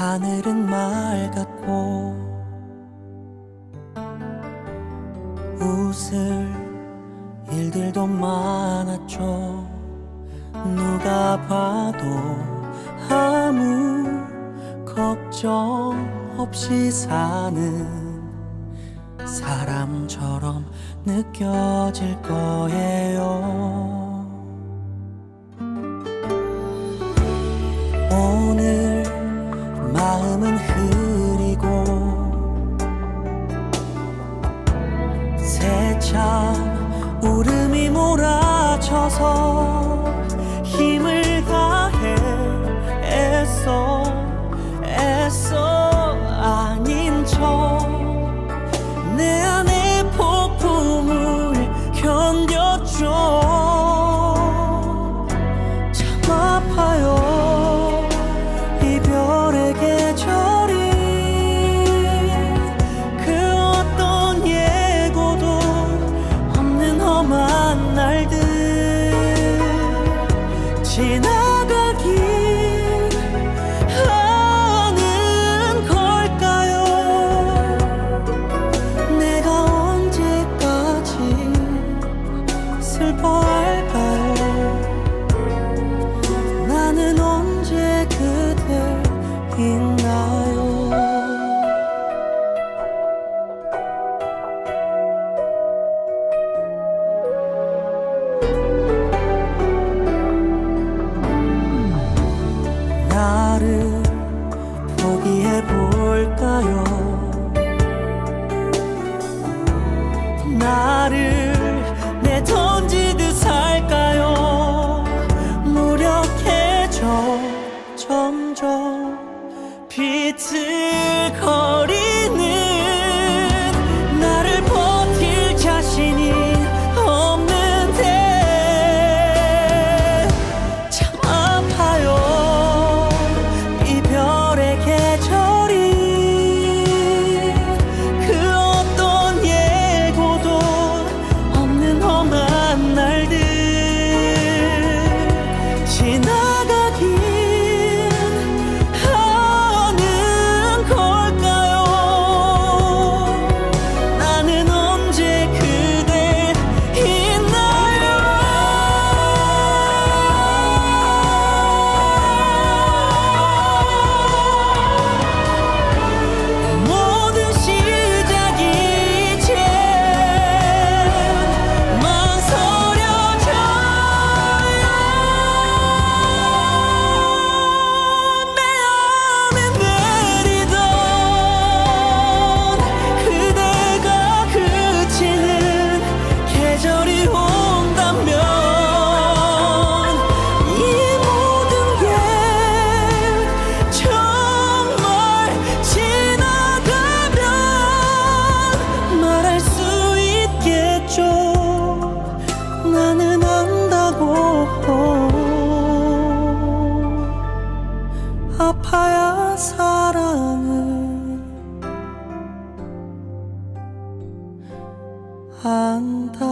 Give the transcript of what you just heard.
하늘은 맑았고 웃을 일들도 많았죠. 누가 봐도 아무 걱정 없이 사는 사람처럼 느껴질 거예요. 오늘 마음은 흐리고 새참 울음이 몰아쳐서 힘을 이야기해 볼까요? 나를 내던지듯 살까요? 무력해져 점점 비틀거리는 看到